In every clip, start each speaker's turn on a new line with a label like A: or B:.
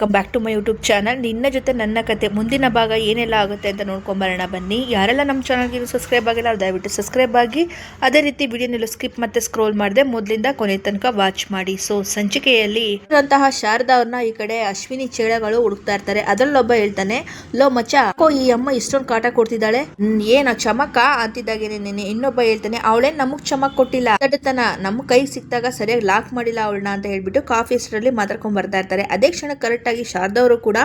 A: Welcome back to my YouTube channel. ನಿನ್ನ ಜೊತೆ ನನ್ನ ಕತೆ, ಮುಂದಿನ ಭಾಗ ಏನೆಲ್ಲ ಆಗುತ್ತೆ ಅಂತ ನೋಡ್ಕೊಂಬರೋಣ ಬನ್ನಿ. ಯಾರೆಲ್ಲ ನಮ್ಮ ಚಾನಲ್ಗೆ ಸಬ್ಸ್ಕ್ರೈಬ್ ಆಗಿಲ್ಲ ಅವ್ರು ದಯವಿಟ್ಟು ಸಬ್ಸ್ಕ್ರೈಬ್ ಆಗಿ. ಅದೇ ರೀತಿ ವಿಡಿಯೋನೆಲ್ಲ ಸ್ಕಿಪ್ ಮತ್ತೆ ಸ್ಕ್ರೋಲ್ ಮಾಡದೆ. ಮೊದಲಿಂದ ಕೊನೆ ತನಕ ವಾಚ್ ಮಾಡಿ. ಸೊ ಸಂಚಿಕೆಯಲ್ಲಿ ಅಂತಹ ಶಾರದಾ ಅವ್ರನ್ನ ಈ ಕಡೆ ಅಶ್ವಿನಿ ಚೇಳಗಳು ಹುಡುಕ್ತಾ ಇರ್ತಾರೆ. ಅದರಲ್ಲೊಬ್ಬ ಹೇಳ್ತಾನೆ, ಲೋ ಮಚ್ಚ ಈ ಅಮ್ಮ ಇಷ್ಟೊಂದು ಕಾಟ ಕೊಡ್ತಿದ್ದಾಳೆ? ಏನು ಚಮಕ ಅಂತಿದ್ದಾಗೆ ನೆನೆ ಇನ್ನೊಬ್ಬ ಹೇಳ್ತಾನೆ ಅವಳೇನ್ ನಮಗ್ ಚಮಕ್ ಕೊಟ್ಟಿಲ್ಲ. ತಡತನ ನಮ್ಮ ಕೈಗೆ ಸಿಕ್ತಾಗ ಸರಿಯಾಗಿ ಲಾಕ್ ಮಾಡಿಲ್ಲ ಅವಳನ್ನ ಅಂತ ಹೇಳ್ಬಿಟ್ಟು ಕಾಫಿ ಹೆಸರಲ್ಲಿ ಮಾತಾಡ್ಕೊಂಡ್ ಬರ್ತಾ ಇರ್ತಾರೆ. ಅದೇ ಕ್ಷಣ ಕರೆಕ್ಟ್ ಆಗಿ ಶಾರದವರು ಕೂಡ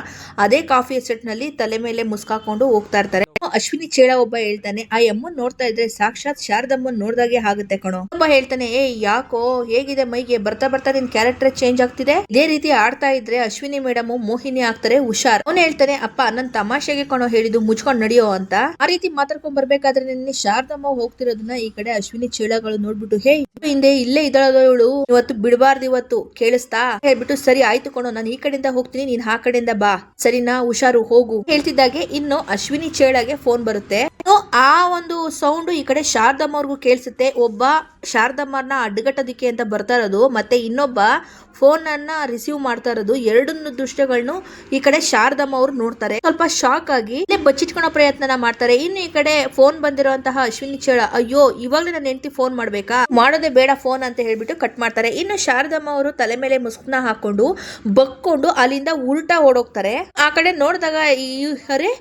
A: ಅದೇ ಕಾಫಿ ಸೆಟ್ನಲ್ಲಿ ತಲೆ ಮೇಲೆ ಮುಸ್ಕಾಕೊಂಡು ಹೋಗ್ತಾ ಇರ್ತಾರೆ. ಅಶ್ವಿನಿ ಚೇಳ ಒಬ್ಬ ಹೇಳ್ತಾನೆ, ಆ ಅಮ್ಮನ್ ನೋಡ್ತಾ ಇದ್ರೆ ಸಾಕ್ಷಾತ್ ಶಾರದಮ್ಮನ್ ನೋಡ್ದಾಗೆ ಆಗುತ್ತೆ ಕಣೋ. ಒಬ್ಬ ಹೇಳ್ತಾನೆ, ಏ, ಯಾಕೋ? ಹೇಗಿದೆ ಮೈಗೆ? ಬರ್ತಾ ಬರ್ತಾ ನಿನ್ ಕ್ಯಾರೆಕ್ಟರ್ ಚೇಂಜ್ ಆಗ್ತಿದೆ? ಇದೇ ರೀತಿ ಆಡ್ತಾ ಇದ್ರೆ ಅಶ್ವಿನಿ ಮೇಡಮ್ ಮೋಹಿನಿ ಆಗ್ತಾರೆ ಹುಷಾರ್. ಅವನು ಹೇಳ್ತಾನೆ, ಅಪ್ಪ, ನನ್ ತಮಾಷೆಗೆ ಕಣೋ ಹೇಳಿದ್ದು ಮುಚ್ಕೊಂಡ್ ನಡೆಯೋ ಅಂತ. ಆ ರೀತಿ ಮಾತಾಡ್ಕೊಂಡ್ ಬರ್ಬೇಕಾದ್ರೆ ನಿನ್ನೆ ಶಾರದಮ್ಮ ಹೋಗ್ತಿರೋದನ್ನ ಈ ಕಡೆ ಅಶ್ವಿನಿ ಚೇಳಗಳು ನೋಡ್ಬಿಟ್ಟು, ಹೇ ಹಿಂದೆ ಇಲ್ಲೇ ಇದ್ದಾಳೋ ಇವಳು ಇವತ್ತು ಬಿಡಬಾರ್ದು ಇವತ್ತು, ಕೇಳಿಸ್ತಾ? ಹೇಳ್ಬಿಟ್ಟು ಸರಿ, ಆಯ್ತು ಕಣೋ, ನಾನು ಈ ಕಡೆಯಿಂದ ಹೋಗ್ತೀನಿ, ನೀನ್ ಆ ಕಡೆಯಿಂದ ಬಾ. ಸರಿನಾ? ಹುಷಾರು, ಹೋಗು. ಹೇಳ್ತಿದ್ದಾಗೆ ಇನ್ನು ಅಶ್ವಿನಿ ಚೇಳಗೆ ಫೋನ್ ಬರುತ್ತೆ. ಆ ಒಂದು ಸೌಂಡ್ ಈ ಕಡೆ ಶಾರದಮ್ಮ ಅವ್ರಿಗೂ ಕೇಳಿಸುತ್ತೆ. ಒಬ್ಬ ಶಾರದಮ್ಮನ ಅಡ್ಡಗಟ್ಟೋದಿಕ್ಕೆ ಅಂತ ಬರ್ತಾ ಇರೋದು, ಮತ್ತೆ ಇನ್ನೊಬ್ಬ ಫೋನ್ ಅನ್ನ ರಿಸೀವ್ ಮಾಡ್ತಾ ಇರೋದು, ಎರಡನ್ನು ದೃಶ್ಯಗಳನ್ನು ಈ ಕಡೆ ಶಾರದಮ್ಮ ಅವರು ನೋಡ್ತಾರೆ. ಸ್ವಲ್ಪ ಶಾಕ್ ಆಗಿ ಇಲ್ಲೇ ಬಚ್ಚಿಟ್ಕೊಳೋ ಪ್ರಯತ್ನನ ಮಾಡ್ತಾರೆ. ಇನ್ನು ಈ ಕಡೆ ಫೋನ್ ಬಂದಿರುವಂತಹ ಅಶ್ವಿನಿ ಚೇಳ, ಅಯ್ಯೋ, ಇವಾಗಲೇ ನನ್ನ ಹೆಂಡತಿ ಫೋನ್ ಮಾಡ್ಬೇಕಾ? ಮಾಡೋದೇ ಬೇಡ ಫೋನ್ ಅಂತ ಹೇಳ್ಬಿಟ್ಟು ಕಟ್ ಮಾಡ್ತಾರೆ. ಇನ್ನು ಶಾರದಮ್ಮ ಅವರು ತಲೆ ಮೇಲೆ ಮುಸ್ಕ್ನ ಹಾಕೊಂಡು ಬಕ್ಕೊಂಡು ಅಲ್ಲಿಂದ ಉಲ್ಟಾ ಓಡೋಗ್ತಾರೆ. ಆ ಕಡೆ ನೋಡಿದಾಗ ಈ ಅರೆ,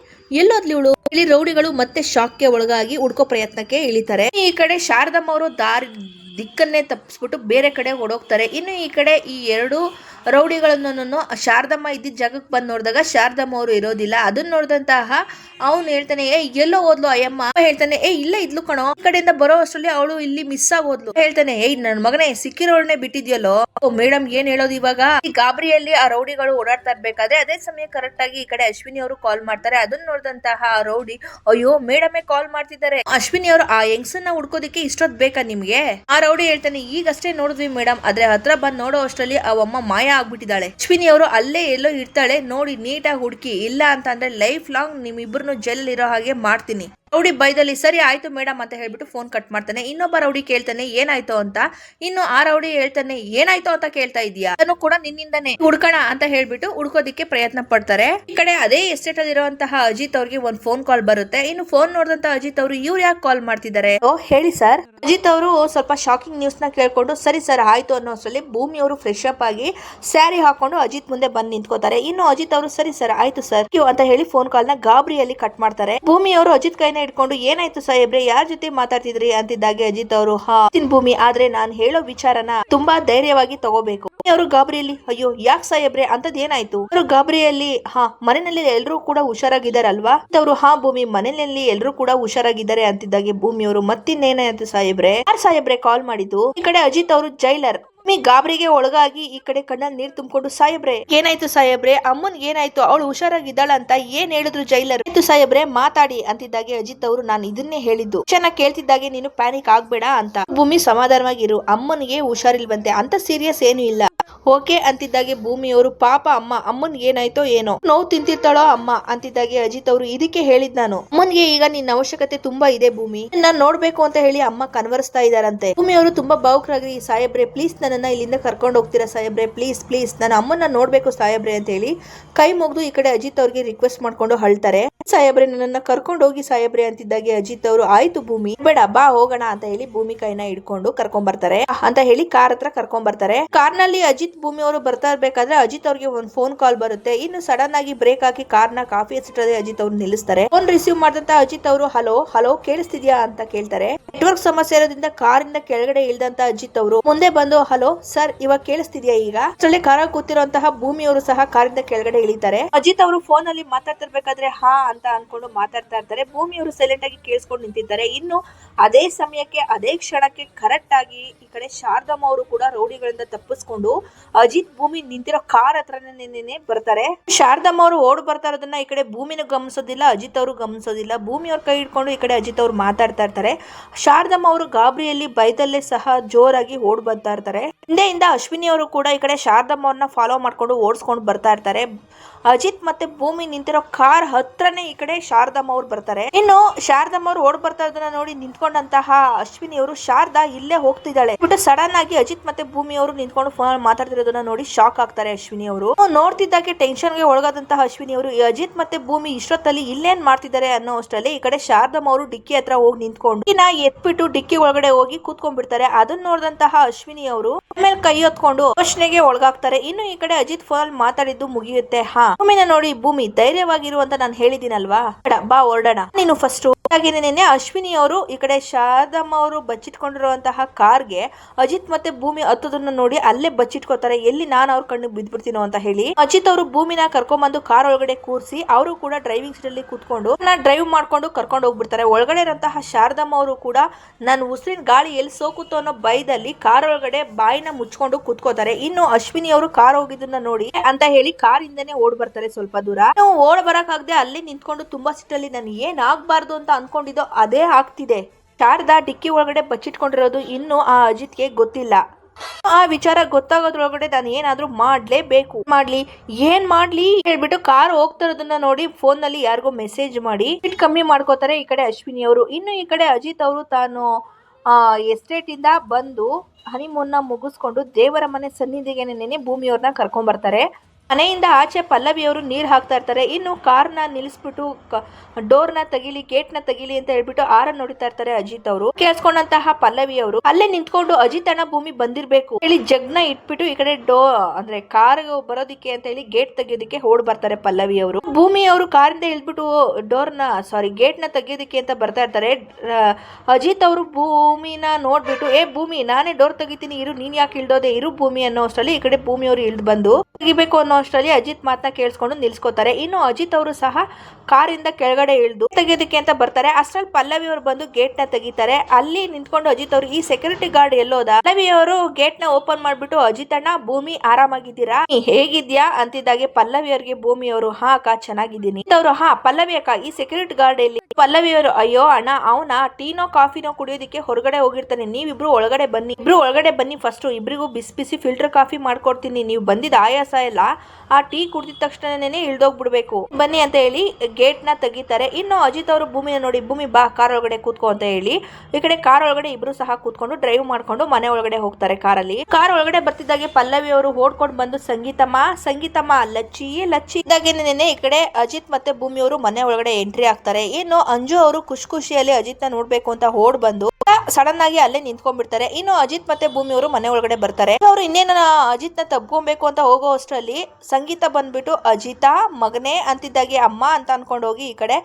A: ಎಲ್ಲೋದ್ಲಿ ಇವಳು? ಇಲ್ಲಿ ರೌಡಿಗಳು ಮತ್ತೆ ಶಾಕ್ಗೆ ಒಳಗಾಗಿ ಹುಡ್ಕೋ ಪ್ರಯತ್ನಕ್ಕೆ ಇಳಿತಾರೆ. ಈ ಕಡೆ ಶಾರದಮ್ಮ ಅವರು ದಾರಿ ದಿಕ್ಕನ್ನೇ ತಪ್ಪಿಸ್ಬಿಟ್ಟು ಬೇರೆ ಕಡೆ ಓಡೋಗ್ತಾರೆ. ಇನ್ನು ಈ ಕಡೆ ಈ ಎರಡು ರೌಡಿಗಳನ್ನು ಶಾರದಮ್ಮ ಇದ್ದಿದ್ದ ಜಾಗಕ್ಕೆ ಬಂದು ನೋಡಿದಾಗ ಶಾರದಮ್ಮ ಅವರು ಇರೋದಿಲ್ಲ. ಅದನ್ನ ನೋಡಿದಂತಹ ಅವನು ಹೇಳ್ತಾನೆ ಏ ಎಲ್ಲೋ ಹೋದ್ಲು ಅಯ್ಯಮ್ಮ. ಹೇಳ್ತಾನೆ ಏ ಇಲ್ಲೇ ಇದ್ಲು ಕಣೋ. ಕಡೆಯಿಂದ ಬರೋ ಅಷ್ಟರಲ್ಲಿ ಅವಳು ಇಲ್ಲಿ ಮಿಸ್ ಆಗೋದ್ಲು ಹೇಳ್ತಾನೆ, ಏಯ್ ನನ್ನ ಮಗನೇ ಸಿಕ್ಕಿರೋಳನೆ ಬಿಟ್ಟಿದ್ಯಲ್ಲೋ. ಮೇಡಮ್ ಏನ್ ಹೇಳೋದು ಇವಾಗ? ಈ ಗಾಬರಿಯಲ್ಲಿ ಆ ರೌಡಿಗಳು ಓಡಾಡ್ತಾ ಇರ್ಬೇಕಾದ್ರೆ ಅದೇ ಸಮಯ ಕರೆಕ್ಟ್ ಆಗಿ ಈ ಕಡೆ ಅಶ್ವಿನಿ ಅವರು ಕಾಲ್ ಮಾಡ್ತಾರೆ. ಅದನ್ನ ನೋಡಿದಂತಹ ರೌಡಿ, ಅಯ್ಯೋ, ಮೇಡಮೇ ಕಾಲ್ ಮಾಡ್ತಿದ್ದಾರೆ. ಅಶ್ವಿನಿ ಅವರು ಆ ಯಂಗ್ಸನ್ನ ಹುಡ್ಕೋದಿಕ್ಕೆ ಇಷ್ಟೊತ್ ಬೇಕಾ ನಿಮ್ಗೆ? ಆ ರೌಡಿ ಹೇಳ್ತಾನೆ, ಈಗಷ್ಟೇ ನೋಡಿದ್ವಿ ಮೇಡಮ್. ಆದ್ರೆ ಹತ್ರ ಬಂದ್ ನೋಡೋ ಅಷ್ಟರಲ್ಲಿ ಅವಮ್ಮ ಮಾಯ ಆಗ್ಬಿಟ್ಟಿದ್ದಾಳೆ. ಅಶ್ವಿನಿ ಅವರು ಅಲ್ಲೇ ಎಲ್ಲೋ ಇರ್ತಾಳೆ, ನೋಡಿ ನೀಟಾಗಿ ಹುಡುಕಿ, ಇಲ್ಲ ಅಂತ ಅಂದ್ರೆ ಲೈಫ್ ಲಾಂಗ್ ನಿಮ್ಮಿಬ್ರು ಜೆಲ್ ಇರೋ ಹಾಗೆ ಮಾಡ್ತೀನಿ. ರೌಡಿ ಬೈದಲ್ಲಿ ಸರಿ ಆಯ್ತು ಮೇಡಮ್ ಅಂತ ಹೇಳ್ಬಿಟ್ಟು ಫೋನ್ ಕಟ್ ಮಾಡ್ತಾನೆ. ಇನ್ನೊಬ್ಬ ರೌಡಿ ಕೇಳ್ತಾನೆ, ಏನಾಯ್ತು ಅಂತ? ಇನ್ನು ಆ ರೌಡಿ ಹೇಳ್ತಾನೆ, ಏನಾಯ್ತು ಅಂತ ಕೇಳ್ತಾ ಇದೀಯಾ ಅದನ್ನು ಕೂಡ ನಿನ್ನಿಂದನೇ ಹುಡ್ಕೋಣ ಅಂತ ಹೇಳ್ಬಿಟ್ಟು ಹುಡ್ಕೋದಿಕ್ಕೆ ಪ್ರಯತ್ನ ಪಡ್ತಾರೆ. ಈ ಕಡೆ ಅದೇ ಎಸ್ಟೇಟ್ ಅಲ್ಲಿ ಇರುವಂತಹ ಅಜಿತ್ ಅವ್ರಿಗೆ ಒಂದ್ ಫೋನ್ ಕಾಲ್ ಬರುತ್ತೆ. ಇನ್ನು ಫೋನ್ ನೋಡಿದಂತ ಅಜಿತ್ ಅವರು ಇವ್ರು ಯಾಕೆ ಕಾಲ್ ಮಾಡ್ತಿದ್ದಾರೆ? ಓ ಹೇಳಿ ಸರ್ ಅಜಿತ್ ಅವರು ಸ್ವಲ್ಪ ಶಾಕಿಂಗ್ ನ್ಯೂಸ್ನ ಕೇಳ್ಕೊಂಡು, ಸರಿ ಸರ್ ಆಯ್ತು ಅನ್ನೋ ಅಷ್ಟರಲ್ಲಿ ಭೂಮಿ ಅವರು ಫ್ರೆಶ್ ಅಪ್ ಆಗಿ ಸ್ಯಾರಿ ಹಾಕೊಂಡು ಅಜಿತ್ ಮುಂದೆ ಬಂದು ನಿಂತ್ಕೋತಾರೆ. ಇನ್ನು ಅಜಿತ್ ಅವರು, ಸರಿ ಸರ್ ಆಯ್ತು ಸರ್ ಅಂತ ಹೇಳಿ ಫೋನ್ ಕಾಲ್ನ ಗಾಬರಿಯಲ್ಲಿ ಕಟ್ ಮಾಡ್ತಾರೆ. ಭೂಮಿ ಅವರು ಅಜಿತ್ ಕೈನ ಇಟ್ಕೊಂಡು ಏನಾಯ್ತು ಸಾಹೇಬ್ರೆ? ಯಾರ ಜೊತೆ ಮಾತಾಡ್ತಿದ್ರಿ? ಅಂತಿದ್ದಾಗೆ ಅಜಿತ್ ಅವರು, ಹಾ ಭೂಮಿ. ಆದ್ರೆ ನಾನ್ ಹೇಳೋ ವಿಚಾರನ ತುಂಬಾ ಧೈರ್ಯವಾಗಿ ತಗೋಬೇಕು. ಅವರು ಗಾಬರಿಯಲ್ಲಿ? ಅಯ್ಯೋ, ಯಾಕೆ ಸಾಹೇಬ್ರೆ? ಅಂತದ್ ಏನಾಯ್ತು? ಅವರು ಗಾಬರಿಯಲ್ಲಿ? ಹಾ, ಮನೆಯಲ್ಲಿ ಎಲ್ಲರೂ ಕೂಡ ಹುಷಾರಾಗಿದ್ದಾರಲ್ವಾ? ಅವರು, ಹಾ, ಭೂಮಿ. ಮನೆಯಲ್ಲಿ ಎಲ್ಲರೂ ಕೂಡ ಹುಷಾರಾಗಿದ್ದಾರೆ, ಅಂತಿದ್ದಾಗೆ ಭೂಮಿ ಅವರು ಮತ್ತಿನ್ನೇನಾಯ್ತು ಸಾಹೇಬ್ರೆ? ಯಾರ್ ಸಾಹೇಬ್ರೆ ಕಾಲ್ ಮಾಡಿದ್ದು? ಈ ಕಡೆ ಅಜಿತ್ ಅವರು, ಜೈಲರ್. ಮೀ ಗಾಬರಿಗೆ ಒಳಗಾಗಿ ಈ ಕಡೆ ಕಣ್ಣಲ್ಲಿ ನೀರ್ ತುಂಬಿಕೊಂಡು, ಸಾಹೇಬ್ರೆ, ಏನಾಯ್ತು ಸಾಹೇಬ್ರೆ? ಅಮ್ಮನ್ ಏನಾಯ್ತು? ಅವಳು ಹುಷಾರಾಗಿದ್ದಾಳ ಅಂತ ಏನ್ ಹೇಳಿದ್ರು ಜೈಲರ್? ಆಯ್ತು ಸಾಹೇಬ್ರೆ, ಮಾತಾಡಿ, ಅಂತಿದ್ದಾಗೆ ಅಜಿತ್ ಅವರು. ನಾನು ಇದನ್ನೇ ಹೇಳಿದ್ದು ಚೆನ್ನಾಗಿ ಕೇಳ್ತಿದ್ದಾಗೆ ನೀನು ಪ್ಯಾನಿಕ್ ಆಗ್ಬೇಡ, ಅಂತ. ಭೂಮಿ ಸಮಾಧಾನವಾಗಿರು. ಅಮ್ಮನಿಗೆ ಹುಷಾರಿಲ್ವಂತೆ, ಅಂತ ಸೀರಿಯಸ್ ಏನು ಇಲ್ಲ. ಓಕೆ, ಅಂತಿದ್ದಾಗೆ ಭೂಮಿಯವರು ಪಾಪ ಅಮ್ಮ ಅಮ್ಮನ್ ಏನಾಯ್ತೋ ಏನೋ? ನೋವು ತಿಂತಿರ್ತಾಳೋ ಅಮ್ಮ, ಅಂತಿದ್ದಾಗೆ ಅಜಿತ್ ಅವರು. ಇದಕ್ಕೆ ಹೇಳಿದ್ ನಾನು. ಅಮ್ಮನ್ಗೆ ಈಗ ನಿನ್ನ ಅವಶ್ಯಕತೆ ತುಂಬಾ ಇದೆ ಭೂಮಿ. ನಾನ್ ನೋಡ್ಬೇಕು ಅಂತ ಹೇಳಿ ಅಮ್ಮ ಕನ್ವರ್ಸ್ತಾ ಇದಾರಂತೆ ಭೂಮಿಯವರು ತುಂಬಾ ಭಾವುಕರಾಗಿ ಸಾಹೇಬ್ರೆ, ಪ್ಲೀಸ್ ನನ್ನನ್ನ ಇಲ್ಲಿಂದ ಕರ್ಕೊಂಡು ಹೋಗ್ತೀರಾ ಸಾಹೇಬ್ರೆ? ಪ್ಲೀಸ್ ಪ್ಲೀಸ್ ನಾನು ಅಮ್ಮನ್ನ ನೋಡಬೇಕು ಸಾಹೇಬ್ರೆ ಅಂತ ಹೇಳಿ ಕೈ ಮುಗಿದು ಈ ಕಡೆ ಅಜಿತ್ ಅವ್ರಿಗೆ ರಿಕ್ವೆಸ್ಟ್ ಮಾಡ್ಕೊಂಡು ಹಳ್ತಾರೆ ಸಾಹೇಬ್ರೆ, ನನ್ನನ್ನು ಕರ್ಕೊಂಡು ಹೋಗಿ ಸಾಹೇಬ್ರೆ ಅಂತಿದ್ದಾಗೆ ಅಜಿತ್ ಅವರು, ಆಯ್ತು ಭೂಮಿ, ಬೇಡ, ಬಾ, ಹೋಗೋಣ ಅಂತ ಹೇಳಿ ಭೂಮಿ ಕೈನ ಹಿಡ್ಕೊಂಡು ಕರ್ಕೊಂಡ್ ಬರ್ತಾರೆ. ಅಂತ ಹೇಳಿ ಕಾರ್ ಹತ್ರ ಕರ್ಕೊಂಡ್ ಬರ್ತಾರೆ. ಕಾರ್ನಲ್ಲಿ ಅಜಿತ್, ಭೂಮಿ ಅವರು ಬರ್ತಾ ಇರ್ಬೇಕಾದ್ರೆ ಅಜಿತ್ ಅವ್ರಿಗೆ ಒಂದು ಫೋನ್ ಕಾಲ್ ಬರುತ್ತೆ. ಇನ್ನು ಸಡನ್ ಆಗಿ ಬ್ರೇಕ್ ಹಾಕಿ ಕಾರ್ನ ಕಾಫಿ ಹೆಸರದೆ ಅಜಿತ್ ಅವ್ರು ನಿಲ್ಲಿಸ್ತಾರೆ. ಫೋನ್ ರಿಸೀವ್ ಮಾಡಿದಂತ ಅಜಿತ್ ಅವರು, ಹಲೋ ಹಲೋ, ಕೇಳಿಸ್ತಿದ್ಯಾ? ಅಂತ ಕೇಳ್ತಾರೆ. ನೆಟ್ವರ್ಕ್ ಸಮಸ್ಯೆ ಇರೋದ್ರಿಂದ ಕಾರಿಂದ ಕೆಳಗಡೆ ಇಳ್ದಂತ ಅಜಿತ್ ಅವರು ಮುಂದೆ ಬಂದು, ಹಲೋ ಸರ್, ಇವಾಗ ಕೇಳಿಸ್ತಿದ್ಯಾ ಈಗ? ಅಷ್ಟರಲ್ಲಿ ಕಾರ ಕೂತಿರುವಂತಹ ಭೂಮಿಯವರು ಸಹ ಕಾರಿಂದ ಕೆಳಗಡೆ ಇಳಿತಾರೆ. ಅಜಿತ್ ಅವರು ಫೋನ್ ಅಲ್ಲಿ ಮಾತಾಡ್ತಿರ್ಬೇಕಾದ್ರೆ, ಹಾ ಅಂತ ಅನ್ಕೊಂಡು ಮಾತಾಡ್ತಾ ಇರ್ತಾರೆ. ಭೂಮಿಯವರು ಸೈಲೆಂಟ್ ಆಗಿ ಕೇಳಿಸ್ಕೊಂಡು ನಿಂತಿದ್ದಾರೆ. ಇನ್ನು ಅದೇ ಸಮಯಕ್ಕೆ, ಅದೇ ಕ್ಷಣಕ್ಕೆ ಕರೆಕ್ಟ್ ಆಗಿ ಈ ಕಡೆ ಶಾರದಮ್ಮ ಅವರು ಕೂಡ ರೌಡಿಗಳಿಂದ ತಪ್ಪಿಸ್ಕೊಂಡು ಅಜಿತ್ ಭೂಮಿ ನಿಂತಿರೋ ಕಾರ್ ಹತ್ರನೇ ಬರ್ತಾರೆ. ಶಾರದಮ್ಮ ಅವರು ಓಡ್ ಬರ್ತಾ ಇರೋದನ್ನ ಈ ಕಡೆ ಭೂಮಿನ ಗಮನಿಸೋದಿಲ್ಲ, ಅಜಿತ್ ಅವರು ಗಮನಿಸೋದಿಲ್ಲ. ಭೂಮಿ ಅವ್ರ ಕೈ ಹಿಡ್ಕೊಂಡು ಈ ಕಡೆ ಅಜಿತ್ ಅವ್ರು ಮಾತಾಡ್ತಾ ಇರ್ತಾರೆ. ಶಾರದಮ್ಮ ಅವರು ಗಾಬರಿಯಲ್ಲಿ ಬೈದಲ್ಲೇ ಸಹ ಜೋರಾಗಿ ಓಡ್ ಬರ್ತಾ ಇರ್ತಾರೆ. ಹಿಂದೆಯಿಂದ ಅಶ್ವಿನಿ ಅವರು ಕೂಡ ಈ ಕಡೆ ಶಾರದಮ್ಮ ಅವ್ರನ್ನ ಫಾಲೋ ಮಾಡಿಕೊಂಡು ಓಡಿಸ್ಕೊಂಡು ಬರ್ತಾ ಇರ್ತಾರೆ. ಅಜಿತ್ ಮತ್ತೆ ಭೂಮಿ ನಿಂತಿರೋ ಕಾರ್ ಹತ್ರನೇ ಈ ಕಡೆ ಶಾರದಮ್ಮ ಅವ್ರು ಬರ್ತಾರೆ. ಇನ್ನು ಶಾರದಮ್ಮ ಅವ್ರು ಓಡ್ ಬರ್ತಾ ಇರೋದನ್ನ ನೋಡಿ ನಿಂತ್ಕೊಂಡಂತಹ ಅಶ್ವಿನಿ ಅವರು ಶಾರದಾ ಇಲ್ಲೇ ಹೋಗ್ತಿದ್ದಾಳೆ. ಬಟ್ ಸಡನ್ ಆಗಿ ಅಜಿತ್ ಮತ್ತೆ ಭೂಮಿ ಅವರು ನಿಂತ್ಕೊಂಡು ಫೋನ್ ಮಾತಾಡ್ತಿರೋದನ್ನ ನೋಡಿ ಶಾಕ್ ಆಗ್ತಾರೆ ಅಶ್ವಿನಿ ಅವರು. ನೋಡ್ತಿದ್ದಾಗೆ ಟೆನ್ಷನ್ಗೆ ಒಳಗಾದಂತಹ ಅಶ್ವಿನಿ ಅವರು ಅಜಿತ್ ಮತ್ತೆ ಭೂಮಿ ಇಷ್ಟೊತ್ತಲ್ಲಿ ಇಲ್ಲೇನ್ ಮಾಡ್ತಿದ್ದಾರೆ ಅನ್ನೋ ಅಷ್ಟರಲ್ಲಿ ಈ ಕಡೆ ಶಾರದಮ್ಮ ಅವರು ಡಿಕ್ಕಿ ಹತ್ರ ಹೋಗಿ ನಿಂತ್ಕೊಂಡು ಇನ್ನ ಎತ್ಬಿಟ್ಟು ಡಿಕ್ಕಿ ಒಳಗಡೆ ಹೋಗಿ ಕೂತ್ಕೊಂಡ್ಬಿಡ್ತಾರೆ. ಅದನ್ನ ನೋಡಿದಂತಹ ಅಶ್ವಿನಿ ಅವರು ಆಮೇಲೆ ಕೈ ಹೊತ್ಕೊಂಡು ಯೋಚನೆಗೆ ಒಳಗಾಗ್ತಾರೆ. ಇನ್ನು ಈ ಕಡೆ ಅಜಿತ್ ಫೋನ್ ಮಾತಾಡಿದ್ದು ಮುಗಿಯುತ್ತೆ. ಹಾ ಭೂಮಿನ ನೋಡಿ ಭೂಮಿ ಧೈರ್ಯವಾಗಿರು ಅಂತ ನಾನು ಹೇಳಿದಿನಲ್ವಾ ಬಾ ಹೊರಡೋಣ. ನೀನು ಫಸ್ಟ್ ಹಾಗೇನೆ ನಿನ್ನೆ ಅಶ್ವಿನಿ ಅವರು ಈ ಕಡೆ ಶಾರದಮ್ಮ ಅವರು ಬಚ್ಚಿಟ್ಕೊಂಡಿರುವಂತಹ ಕಾರ್ಗೆ ಅಜಿತ್ ಮತ್ತೆ ಭೂಮಿ ಹತ್ತೋದನ್ನ ನೋಡಿ ಅಲ್ಲೇ ಬಚ್ಚಿಟ್ಕೋತಾರೆ ಎಲ್ಲಿ ನಾನು ಅವ್ರ ಕಣ್ಣು ಬಿದ್ದ್ಬಿಡ್ತೀನೋ ಅಂತ ಹೇಳಿ. ಅಜಿತ್ ಅವರು ಭೂಮಿನ ಕರ್ಕೊಂಡ್ಬಂದು ಕಾರ್ ಒಳಗಡೆ ಕೂರಿಸಿ ಅವರು ಕೂಡ ಡ್ರೈವಿಂಗ್ ಸೀಟ್ ಅಲ್ಲಿ ಕೂತ್ಕೊಂಡು ಡ್ರೈವ್ ಮಾಡ್ಕೊಂಡು ಕರ್ಕೊಂಡು ಹೋಗ್ಬಿಡ್ತಾರೆ. ಒಳಗಡೆ ಇರುವಂತಹ ಶಾರದಮ್ಮ ಅವರು ಕೂಡ ನನ್ನ ಉಸಿರಿನ ಗಾಳಿ ಎಲ್ಲಿ ಸೋಕುತ್ತೋ ಅನ್ನೋ ಭಯದಲ್ಲಿ ಕಾರ್ ಒಳಗಡೆ ಬಾಯಿನ ಮುಚ್ಕೊಂಡು ಕೂತ್ಕೋತಾರೆ ಇನ್ನು ಅಶ್ವಿನಿ ಅವರು ಕಾರ್ ಹೋಗಿದ್ದನ್ನ ನೋಡಿ ಅಂತ ಹೇಳಿ ಕಾರ್ ಇಂದನೇ ಓಡ್ ಬರ್ತಾರೆ ಸ್ವಲ್ಪ ದೂರ. ನಾವು ಓಡ್ ಬರಕ್ಕಾಗದೆ ಅಲ್ಲಿ ನಿಂತ್ಕೊಂಡು ತುಂಬಾ ಸಿಟ್ಟಲ್ಲಿ ನಾನು ಏನ್ ಆಗ್ಬಾರ್ದು ಅಂತ ಅನ್ಕೊಂಡಿದ್ದೋ ಅದೇ ಆಗ್ತಿದೆ. ಶಾರದಾ ಡಿಕ್ಕಿ ಒಳಗಡೆ ಬಚ್ಚಿಟ್ಕೊಂಡಿರೋದು ಇನ್ನು ಆ ಅಜಿತ್ಗೆ ಗೊತ್ತಿಲ್ಲ. ಆ ವಿಚಾರ ಗೊತ್ತಾಗೋದ್ರೊಳಗಡೆ ನಾನು ಏನಾದ್ರೂ ಮಾಡ್ಲೇಬೇಕು. ಮಾಡ್ಲಿ, ಏನ್ ಮಾಡ್ಲಿ? ಹೇಳ್ಬಿಟ್ಟು ಕಾರ್ ಹೋಗ್ತಿರೋದನ್ನ ನೋಡಿ ಫೋನ್ನಲ್ಲಿ ಯಾರಿಗೋ ಮೆಸೇಜ್ ಮಾಡಿ ಇಟ್ ಕಮ್ಮಿ ಮಾಡ್ಕೋತಾರೆ ಈ ಕಡೆ ಅಶ್ವಿನಿ ಅವರು. ಇನ್ನು ಈ ಕಡೆ ಅಜಿತ್ ಅವರು ತಾನು, ಆ ಎಸ್ಟೇಟ್ ಇಂದ ಬಂದು ಹನಿಮೂನ್ನ ಮುಗಿಸ್ಕೊಂಡು ದೇವರ ಮನೆ ಸನ್ನಿಧಿಗೆ ನೆನೆ ಭೂಮಿಯವ್ರನ್ನ ಕರ್ಕೊಂಡ್ ಬರ್ತಾರೆ. ಮನೆಯಿಂದ ಆಚೆ ಪಲ್ಲವಿಯವರು ನೀರು ಹಾಕ್ತಾ ಇರ್ತಾರೆ. ಇನ್ನು ಕಾರ್ನ ನಿಲ್ಲಿಸ್ಬಿಟ್ಟು ಡೋರ್ನ ತೆಗಿಲಿ, ಗೇಟ್ನ ತೆಗಿಲಿ ಅಂತ ಹೇಳ್ಬಿಟ್ಟು ಆರನ್ ನೋಡ್ತಾ ಇರ್ತಾರೆ ಅಜಿತ್ ಅವರು. ಕೇಳಿಸ್ಕೊಂಡಂತಹ ಪಲ್ಲವಿ ಅವರು ಅಲ್ಲೇ ನಿಂತ್ಕೊಂಡು ಅಜಿತ್ ಅಣ್ಣ ಭೂಮಿ ಬಂದಿರ್ಬೇಕು ಹೇಳಿ ಜಗ್ನ ಇಟ್ಬಿಟ್ಟು ಈ ಕಡೆ ಡೋ, ಅಂದ್ರೆ ಕಾರ್ ಬರೋದಿಕ್ಕೆ ಅಂತ ಹೇಳಿ ಗೇಟ್ ತೆಗಿಯೋದಿಕ್ಕೆ ಓಡ್ ಬರ್ತಾರೆ ಪಲ್ಲವಿ ಅವರು. ಭೂಮಿ ಅವರು ಕಾರಿಂದ ಇಳ್ಬಿಟ್ಟು ಡೋರ್ನ ಸಾರಿ ಗೇಟ್ನ ತೆಗಿಯೋದಿಕ್ಕೆ ಅಂತ ಬರ್ತಾ ಇರ್ತಾರೆ. ಅಜಿತ್ ಅವರು ಭೂಮಿನ ನೋಡ್ಬಿಟ್ಟು, ಏ ಭೂಮಿ, ನಾನೇ ಡೋರ್ ತೆಗಿತೀನಿ, ಇರು, ನೀನ್ ಯಾಕೆ ಇಳ್ದೋದೆ, ಇರು ಭೂಮಿ ಅನ್ನೋ ಅಷ್ಟರಲ್ಲಿ ಈ ಕಡೆ ಭೂಮಿ ಅವರು ಇಳ್ದು ಬಂದು ತೆಗಿಬೇಕು ಅನ್ನೋ ಅಷ್ಟರಲ್ಲಿ ಅಜಿತ್ ಮಾತನ್ನ ಕೇಳಿಸ್ಕೊಂಡು ನಿಲ್ಸ್ಕೋತಾರೆ. ಇನ್ನು ಅಜಿತ್ ಅವರು ಸಹ ಕಾರಿಂದ ಕೆಳಗಡೆ ಇಳಿದು ತೆಗೆಯೋದಕ್ಕೆ ಅಂತ ಬರ್ತಾರೆ. ಅಷ್ಟರಲ್ಲಿ ಪಲ್ಲವಿ ಅವರು ಬಂದು ಗೇಟ್ನ ತೆಗಿತಾರೆ. ಅಲ್ಲಿ ನಿಂತ್ಕೊಂಡು ಅಜಿತ್ ಅವರು ಈ ಸೆಕ್ಯೂರಿಟಿ ಗಾರ್ಡ್ ಎಲ್ಲೋದ. ಪಲ್ಲವಿ ಅವರು ಗೇಟ್ನ ಓಪನ್ ಮಾಡ್ಬಿಟ್ಟು ಅಜಿತ್ ಅಣ್ಣ ಭೂಮಿ ಆರಾಮಾಗಿದ್ದೀರಾ? ಹೇಗಿದ್ಯಾ ಅಂತಿದ್ದಾಗೆ ಪಲ್ಲವಿ ಅವರಿಗೆ, ಭೂಮಿ ಅವರು, ಹಾ ಅಕ್ಕ, ಚೆನ್ನಾಗಿದ್ದೀನಿ. ಅವರು, ಹಾ, ಪಲ್ಲವಿ ಅಕ್ಕ, ಈ ಸೆಕ್ಯೂರಿಟಿ ಗಾರ್ಡ್ ಇಲ್ಲಿ ಪಲ್ಲವಿ ಅವರು, ಅಯ್ಯೋ ಅಣ್ಣ, ಅವನ? ಟೀನೋ, ಕಾಫಿನೋ ಕುಡಿಯೋದಕ್ಕೆ ಹೊರಗಡೆ ಹೋಗಿರ್ತಾನೆ. ನೀವಿಬ್ರು ಒಳಗಡೆ ಬನ್ನಿ. ಇಬ್ರು ಒಳಗಡೆ ಬನ್ನಿ. ಫಸ್ಟ್ ಇಬ್ರಿಗೂ ಬಿಸಿ ಬಿಸಿ ಫಿಲ್ಟರ್ ಕಾಫಿ ಮಾಡ್ಕೊಡ್ತೀನಿ. ನೀವು ಬಂದಿದ್ದ ಆಯಾಸ ಎಲ್ಲ ಆ ಟೀ ಕುಡಿದ ತಕ್ಷಣನೇ ಇಳ್ದೋಗ್ಬಿಡ್ಬೇಕು. ಬನ್ನಿ ಅಂತ ಹೇಳಿ ಗೇಟ್ನ ತೆಗಿತಾರೆ. ಇನ್ನು ಅಜಿತ್ ಅವರು ಭೂಮಿನ ನೋಡಿ, ಭೂಮಿ ಬಾ, ಕಾರ್ ಒಳಗಡೆ ಕೂತ್ಕೋ ಅಂತ ಹೇಳಿ, ಈ ಕಡೆ ಕಾರ್ ಒಳಗಡೆ ಇಬ್ರು ಸಹ ಕೂತ್ಕೊಂಡು ಡ್ರೈವ್ ಮಾಡ್ಕೊಂಡು ಮನೆ ಒಳಗಡೆ ಹೋಗ್ತಾರೆ ಕಾರಲ್ಲಿ. ಕಾರ್ ಒಳಗಡೆ ಬರ್ತಿದ್ದಾಗೆ ಪಲ್ಲವಿ ಅವರು ಓಡ್ಕೊಂಡು ಬಂದು ಸಂಗೀತಮ್ಮ ಸಂಗೀತಮ್ಮ, ಲಚ್ಚಿ ಲಚ್ಚಿ. ಇದ್ದಾಗೇನೆ ಈ ಕಡೆ ಅಜಿತ್ ಮತ್ತೆ ಭೂಮಿ ಅವರು ಮನೆ ಒಳಗಡೆ ಎಂಟ್ರಿ ಆಗ್ತಾರೆ. ಇನ್ನು ಅಂಜು ಅವರು ಖುಷಿ ಖುಷಿಯಲ್ಲಿ ಅಜಿತ್ನ ನೋಡ್ಬೇಕು ಅಂತ ಓಡ್ ಬಂದು ಸಡನ್ ಆಗಿ ಅಲ್ಲೇ ನಿಂತ್ಕೊಂಡ್ಬಿಡ್ತಾರೆ. ಇನ್ನು ಅಜಿತ್ ಮತ್ತೆ ಭೂಮಿ ಅವರು ಮನೆ ಒಳಗಡೆ ಬರ್ತಾರೆ. ಅವರು ಇನ್ನೇನ ಅಜಿತ್ನ ತಬ್ಕೊಬೇಕು ಅಂತ ಹೋಗೋ ಅಷ್ಟರಲ್ಲಿ ಸಂಗೀತ ಬಂದ್ಬಿಟ್ಟು ಅಜಿತಾ, ಮಗನೇ ಅಂತಿದ್ದಾಗೆ ಅಮ್ಮ ಅಂತ ಅನ್ಕೊಂಡು ಹೋಗಿ ಈ ಕಡೆ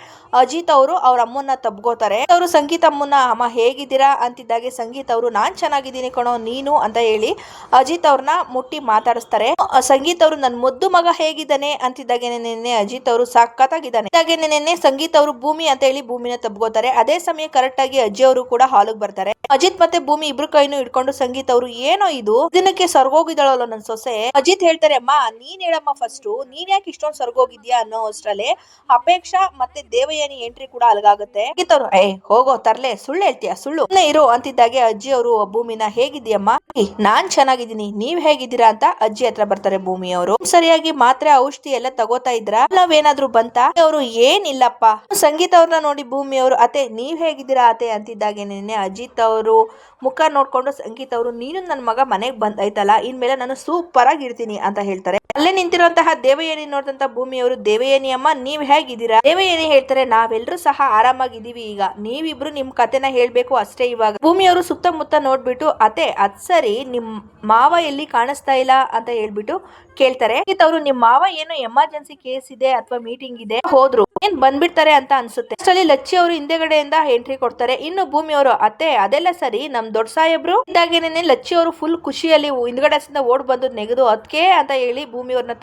A: ಅಜಿತ್ ಅವರು ಅವ್ರ ಅಮ್ಮನ್ನ ತಬ್ಕೋತಾರೆ. ಅವರು ಸಂಗೀತ ಅಮ್ಮನ್ನ, ಅಮ್ಮ ಹೇಗಿದ್ದೀರಾ? ಅಂತಿದ್ದಾಗೆ, ಸಂಗೀತ ಅವರು, ನಾನ್ ಚೆನ್ನಾಗಿದ್ದೀನಿ ಕಣೋ, ನೀನು? ಅಂತ ಹೇಳಿ ಅಜಿತ್ ಅವ್ರನ್ನ ಮುಟ್ಟಿ ಮಾತಾಡಿಸ್ತಾರೆ. ಸಂಗೀತ ಅವರು ನನ್ ಮುದ್ದು ಮಗ ಹೇಗಿದ್ದಾನೆ? ಅಂತಿದ್ದಾಗೆ, ನೆನ್ನೆ ಅಜಿತ್ ಅವರು ಸಾಕತ್ತಾಗಿದ್ದಾನೆ ಇದಾಗೆ ನೆನ್ನೆ ಸಂಗೀತ ಅವರು ಭೂಮಿ ಅಂತ ಹೇಳಿ ಭೂಮಿನ ತಬ್ಕೋತಾರೆ. ಅದೇ ಸಮಯ ಕರೆಕ್ಟ್ ಆಗಿ ಅಜ್ಜಿ ಅವರು ಕೂಡ ಹಾಲಿಗೆ ಬರ್ತಾರೆ. ಅಜಿತ್ ಮತ್ತೆ ಭೂಮಿ ಇಬ್ರು ಕೈನು ಇಟ್ಕೊಂಡು ಸಂಗೀತ ಅವರು ಏನೋ ಇದು? ದಿನಕ್ಕೆ ಸರ್ಗೋಗಿದ್ದಾಳಲ್ಲ ನನ್ ಸೊಸೆ? ಅಜಿತ್ ಹೇಳ್ತಾರೆ ಅಮ್ಮ ನೀನ್ ಹೇಳಮ್ಮ ಫಸ್ಟ್ ನೀನ್ ಯಾಕೆ ಇಷ್ಟೊಂದ್ ಸರ್ಗೋಗಿದ್ಯಾ ಅನ್ನೋ ಅಷ್ಟ್ರಲ್ಲಿ ಅಪೇಕ್ಷಾ ಮತ್ತೆ ದೇವಯಾನಿ ಎಂಟ್ರಿ ಕೂಡ ಅಲಗಾಗುತ್ತೆ. ಸಂಗೀತ ಅವರು ಏ ಹೋಗೋ ತರ್ಲೆ ಸುಳ್ಳು ಹೇಳ್ತೀಯ? ಸುಳ್ಳು? ಇರು ಅಂತಿದ್ದಾಗೆ ಅಜ್ಜಿ ಅವರು ಭೂಮಿನ ಹೇಗಿದ್ಯಮ್ಮ "ಏ, ನಾನ್ ಚೆನ್ನಾಗಿದ್ದೀನಿ. ನೀವ್ ಹೇಗಿದ್ದೀರಾ ಅಂತ ಅಜ್ಜಿ ಹತ್ರ ಬರ್ತಾರೆ ಭೂಮಿ ಅವರು. ಸರಿಯಾಗಿ ಮಾತ್ರೆ ಔಷಧಿ ಎಲ್ಲ ತಗೋತಾ ಇದ್ರ? ನಾವೇನಾದ್ರೂ ಬಂತ? ಅವರು ಏನಿಲ್ಲಪ್ಪ. ಸಂಗೀತ ಅವ್ರನ್ನ ನೋಡಿ ಭೂಮಿ ಅವರು ಅತೆ ನೀವ್ ಹೇಗಿದ್ದೀರಾ ಅತೆ ಅಂತಿದ್ದಾಗೆ ನಿನ್ನೆ ಅಜಿತ್ ಅವರು ಮುಖ ನೋಡ್ಕೊಂಡು ಸಂಗೀತ ಅವರು, ನೀನು ನನ್ನ ಮಗ ಮನೆಗೆ ಬಂದೈತಲ್ಲ ಇನ್ಮೇಲೆ ನಾನು ಸೂಪರ್ ಇರ್ತೀನಿ ಅಂತ ಹೇಳ್ತಾರೆ. ಅಲ್ಲೇ ನಿಂತಿರುವಂತಹ ದೇವಯಾನಿ ನೋಡಿದಂತ ಭೂಮಿ ಅವರು ದೇವಯಾನಿ ಅಮ್ಮ, ನೀವ್ ಹೇಗಿದ್ದೀರಾ? ದೇವಯಾನಿ ಹೇಳ್ತಾರೆ ನಾವೆಲ್ಲರೂ ಸಹ ಆರಾಮಾಗಿದ್ದೀವಿ ಈಗ. ನೀವಿಬ್ರು ನಿಮ್ ಕತೆನ ಹೇಳ್ಬೇಕು ಅಷ್ಟೇ ಇವಾಗ. ಭೂಮಿ ಅವರು ಸುತ್ತಮುತ್ತ ನೋಡ್ಬಿಟ್ಟು ಅತೆ ಅದ್ ಸರಿ, ನಿಮ್ ಮಾವ ಎಲ್ಲಿ ಕಾಣಿಸ್ತಾ ಇಲ್ಲ? ಅಂತ ಹೇಳ್ಬಿಟ್ಟು ಕೇಳ್ತಾರೆ. ಅವರು, ನಿಮ್ ಮಾವ ಏನೋ ಎಮರ್ಜೆನ್ಸಿ ಕೇಸ್ ಇದೆ ಅಥವಾ ಮೀಟಿಂಗ್ ಇದೆ? ಹೋದ್ರು. ಏನ್ ಬಂದ್ಬಿಡ್ತಾರೆ ಅಂತ ಅನ್ಸುತ್ತೆ. ಅಷ್ಟರಲ್ಲಿ ಲಚ್ಚಿ ಅವರು ಹಿಂದೆಗಡೆಯಿಂದ ಎಂಟ್ರಿ ಕೊಡ್ತಾರೆ. ಇನ್ನು ಭೂಮಿ ಅವರು ಅತ್ತೆ, ಅದೆಲ್ಲ ಸರಿ, ನಮ್ ದೊಡ್ಡ ಸಾಹೇಬ್ರು ಇದಾಗೇನೆ ಲಚ್ಚಿ ಅವರು ಫುಲ್ ಖುಷಿಯಲ್ಲಿ ಹಿಂದ್ಗಡೆ ಓಡ್ ಬಂದು ನೆಗೆದು ಅದಕ್ಕೆ ಅಂತ ಹೇಳಿ ಭೂಮಿ ಅವ್ರನ್ನ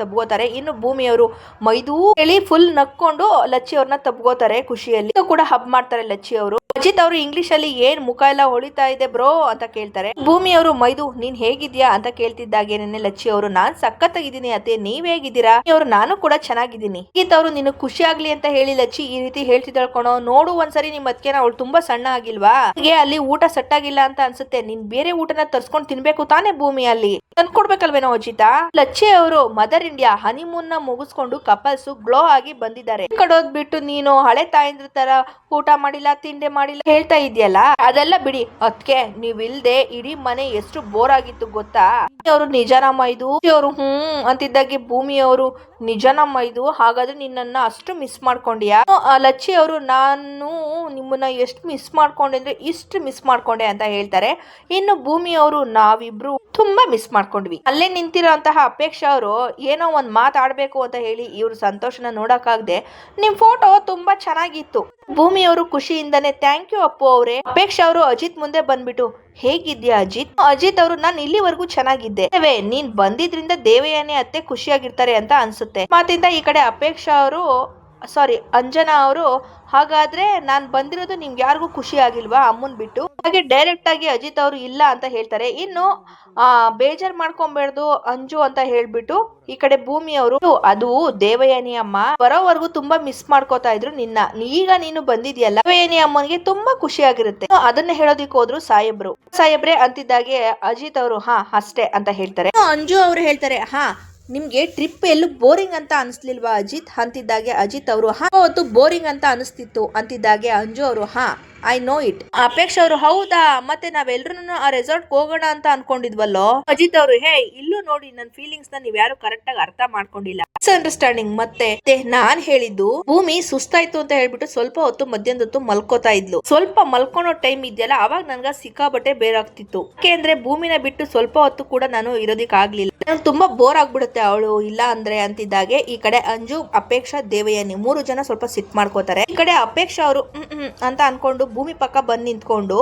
A: ಇನ್ನು ಭೂಮಿಯವರು ಮೈದೂ ಹೇಳಿ ಫುಲ್ ನಕ್ಕೊಂಡು ಲಚ್ಚಿ ಅವ್ರನ್ನ ತಬ್ಕೋತಾರೆ ಖುಷಿಯಲ್ಲಿ. ಕೂಡ ಹಬ್ ಮಾಡ್ತಾರೆ ಲಚ್ಚಿ ಅವರು. ಅಜಿತ್ ಅವರು ಇಂಗ್ಲಿಷ್ ಅಲ್ಲಿ ಏನ್ ಮುಖ ಎಲ್ಲ ಹೊಳಿತಾ ಇದೆ ಬ್ರೋ ಅಂತ ಕೇಳ್ತಾರೆ. ಭೂಮಿ ಅವರು ಮೈದು, ನೀನ್ ಹೇಗಿದ್ಯಾ ಅಂತ ಕೇಳ್ತಿದ್ದಾಗೇನೆ ಲಚ್ಚಿ ಅವರು. ನಾನ್ ಸಖತ್ತಾಗಿದ್ದೀನಿ ಅತ್ತೆ, ನೀವ್ ಹೇಗಿದ್ದೀರಾ? ಅವ್ರು ನಾನು ಕೂಡ ಚೆನ್ನಾಗಿದ್ದೀನಿ. ಗೀತ್ ಅವರು ನಿನ್ ಖುಷಿ ಆಗ್ಲಿ ಅಂತ ಹೇಳಿ ಲಚ್ಚಿ ಈ ರೀತಿ ಹೇಳ್ತಿದ್ದಾಳ್ ಕಣೋ. ನೋಡು ಒಂದ್ಸರಿ ನಿಮ್ ಅದಕ್ಕೆ ಅವಳು ತುಂಬಾ ಸಣ್ಣ ಆಗಿಲ್ವಾ? ಅಲ್ಲಿ ಊಟ ಸೆಟ್ ಆಗಿಲ್ಲ ಅಂತ ಅನ್ಸುತ್ತೆ. ನೀನ್ ಬೇರೆ ಊಟನ ತರ್ಸ್ಕೊಂಡ್ ತಿನ್ಬೇಕು ತಾನೇ ಭೂಮಿಯಲ್ಲಿ. ತಂದ್ಕೊಡ್ಬೇಕಲ್ವೇನೋ ಅಜಿತ? ಲಚ್ಚೆ ಅವರು ಮದರ್ ಇಂಡಿಯಾ ಹನಿಮೂನ್ನ ಮುಗಿಸ್ಕೊಂಡು ಕಪಲ್ಸ್ ಗ್ಲೋ ಆಗಿ ಬಂದಿದ್ದಾರೆ. ಕಡೋದ್ ಬಿಟ್ಟು ನೀನು ಹಳೆ ತಾಯಿಂದ್ರ ತರ ಊಟ ಮಾಡಿಲ್ಲ, ತಿಂಡೆ ಮಾಡಿಲ್ಲ ಹೇಳ್ತಾ ಇದೆಯಲ್ಲ? ಅದೆಲ್ಲ ಬಿಡಿ. ಅದ್ಕೆ ನೀವ್ ಇಲ್ದೆ ಇಡೀ ಮನೆ ಎಷ್ಟು ಬೋರ್ ಆಗಿತ್ತು ಗೊತ್ತಾ? ಅವರು ನಿಜನಮ್ಮ ಇದು? ಅವರು ಹ್ಮ್ ಅಂತಿದ್ದಾಗೆ ಭೂಮಿ ಅವರು ನಿಜನಮ್ಮ ಇದು? ಹಾಗಾದ್ರೆ ನಿನ್ನನ್ನ ಅಷ್ಟು ಮಿಸ್ ಮಾಡ್ಕೊಂಡಿಯಾ? ಲಚ್ಚಿ ಅವರು ನಾನು ನಿಮ್ಮನ್ನ ಎಷ್ಟು ಮಿಸ್ ಮಾಡ್ಕೊಂಡೆ ಅಂದ್ರೆ ಇಷ್ಟು ಮಿಸ್ ಮಾಡ್ಕೊಂಡೆ ಅಂತ ಹೇಳ್ತಾರೆ, ಇನ್ನು ಭೂಮಿ ಅವರು ನಾವಿಬ್ರು ತುಂಬಾ ಮಿಸ್ ಮಾಡ್ಕೊಂಡ್ವಿ. ಅಲ್ಲೇ ನಿಂತಿರೋಂತಹ ಅಪೇಕ್ಷಾ ಅವರು ಏನೋ ಒಂದ್ ಮಾತಾಡ್ಬೇಕು ಅಂತ ಹೇಳಿ ಇವ್ರ ಸಂತೋಷನ ನೋಡಕ್ಕಾಗ್ದೆ ನಿಮ್ ಫೋಟೋ ತುಂಬಾ ಚೆನ್ನಾಗಿತ್ತು. ಭೂಮಿ ಅವರು ಖುಷಿಯಿಂದನೇ ಥ್ಯಾಂಕ್ ಯು ಅಪ್ಪು ಅವರೇ. ಅಪೇಕ್ಷಾ ಅವರು ಅಜಿತ್ ಮುಂದೆ ಬಂದ್ಬಿಟ್ಟು, ಹೇಗಿದ್ಯಾ ಅಜಿತ್? ಅಜಿತ್ ಅವರು, ನಾನು ಇಲ್ಲಿವರೆಗೂ ಚೆನ್ನಾಗಿದ್ದೆ. ನೀನ್ ಬಂದಿದ್ರಿಂದ ದೇವಯಾನಿ ಅತ್ತೆ ಖುಷಿಯಾಗಿರ್ತಾರೆ ಅಂತ ಅನ್ಸುತ್ತೆ. ಮಾತಿಂದ ಈ ಕಡೆ ಅಪೇಕ್ಷಾ ಅವರು ಸಾರಿ ಅಂಜನಾ ಅವರು, ಹಾಗಾದ್ರೆ ನಾನ್ ಬಂದಿರೋದು ನಿಮ್ಗೆ ಯಾರಿಗೂ ಖುಷಿ ಆಗಿಲ್ವಾ ಅಮ್ಮನ್ ಬಿಟ್ಟು? ಹಾಗೆ ಡೈರೆಕ್ಟ್ ಆಗಿ ಅಜಿತ್ ಅವರು ಇಲ್ಲ ಅಂತ ಹೇಳ್ತಾರೆ. ಇನ್ನು, ಆ, ಬೇಜಾರ್ ಮಾಡ್ಕೊಂಬೇಡ್ದು ಅಂಜು ಅಂತ ಹೇಳ್ಬಿಟ್ಟು ಈ ಕಡೆ ಭೂಮಿ ಅವರು, ಅದು ದೇವಯಾನಿ ಅಮ್ಮ, ಬರೋವರೆಗೂ ತುಂಬಾ ಮಿಸ್ ಮಾಡ್ಕೋತಾ ಇದ್ರು ನಿನ್ನ. ಈಗ ನೀನು ಬಂದಿದ್ಯಲ್ಲ, ದೇವಯಾನಿ ಅಮ್ಮನಿಗೆ ತುಂಬಾ ಖುಷಿ ಆಗಿರುತ್ತೆ. ಅದನ್ನ ಹೇಳೋದಿಕ್ ಹೋದ್ರು ಸಾಹೇಬ್ರು ಸಾಹೇಬ್ರೆ ಅಂತಿದ್ದಾಗೆ ಅಜಿತ್ ಅವರು, ಹಾ, ಅಷ್ಟೇ ಅಂತ ಹೇಳ್ತಾರೆ. ಅಂಜು ಅವರು ಹೇಳ್ತಾರೆ, ಹಾ ನಿಮ್ಗೆ ಟ್ರಿಪ್ ಎಲ್ಲೂ ಬೋರಿಂಗ್ ಅಂತ ಅನಿಸ್ಲಿಲ್ವಾ? ಅಜಿತ್ ಅಂತಿದ್ದಾಗೆ, ಅಜಿತ್ ಅವರು, ಹಾ, ಅವತ್ತು ಬೋರಿಂಗ್ ಅಂತ ಅನಿಸ್ತಿತ್ತು ಅಂತಿದ್ದಾಗೆ ಅಂಜು ಅವರು, ಹಾ ಐ ನೋ ಇಟ್ ಅಪೇಕ್ಷ ಅವರು, ಹೌದಾ? ಮತ್ತೆ ನಾವೆಲ್ಲರೂ ಆ ರೆಸಾರ್ಟ್ ಹೋಗೋಣ ಅಂತ ಅನ್ಕೊಂಡಿದ್ವಲ್ಲೋ? ಅಜಿತ್ ಅವರು, ಹೇ, ಇಲ್ಲೂ ನೋಡಿ ನನ್ನ ಫೀಲಿಂಗ್ಸ್ನ ನೀವ್ ಯಾರು ಕರೆಕ್ಟ್ ಆಗಿ ಅರ್ಥ ಮಾಡ್ಕೊಂಡಿಲ್ಲ. ಅಂಡರ್ಸ್ಟ್ಯಾಂಡಿಂಗ್ ಮತ್ತೆ ನಾನ್ ಹೇಳಿದ್ದು, ಭೂಮಿ ಸುಸ್ತಾಯ್ತು ಅಂತ ಹೇಳ್ಬಿಟ್ಟು ಸ್ವಲ್ಪ ಹೊತ್ತು ಮಧ್ಯಾಹ್ನದ ಹೊತ್ತು ಮಲ್ಕೋತಾ ಇದ್ಲು. ಸ್ವಲ್ಪ ಮಲ್ಕೊಳೋ ಟೈಮ್ ಇದೆಯಲ್ಲ, ಅವಾಗ ನನ್ಗ ಸಿಕ್ಕಾಬಟ್ಟೆ ಬೇರಾಗ್ತಿತ್ತು. ಯಾಕೆ ಅಂದ್ರೆ ಭೂಮಿನ ಬಿಟ್ಟು ಸ್ವಲ್ಪ ಹೊತ್ತು ಕೂಡ ನಾನು ಇರೋದಿಕ್ ಆಗ್ಲಿಲ್ಲ ನಂಗೆ ತುಂಬಾ ಬೋರ್ ಆಗ್ಬಿಡುತ್ತೆ ಅವಳು, ಇಲ್ಲ ಅಂದ್ರೆ ಅಂತಿದ್ದಾಗೆ. ಈ ಕಡೆ ಅಂಜು, ಅಪೇಕ್ಷಾ, ದೇವಯಾನಿ ಮೂರು ಜನ ಸ್ವಲ್ಪ ಸಿಟ್ ಮಾಡ್ಕೋತಾರೆ. ಈ ಕಡೆ ಅಪೇಕ್ಷಾ ಅವರು ಅಂತ ಅನ್ಕೊಂಡು ಭೂಮಿ ಪಕ್ಕ ಬಂದ್ ನಿಂತ್ಕೊಂಡು,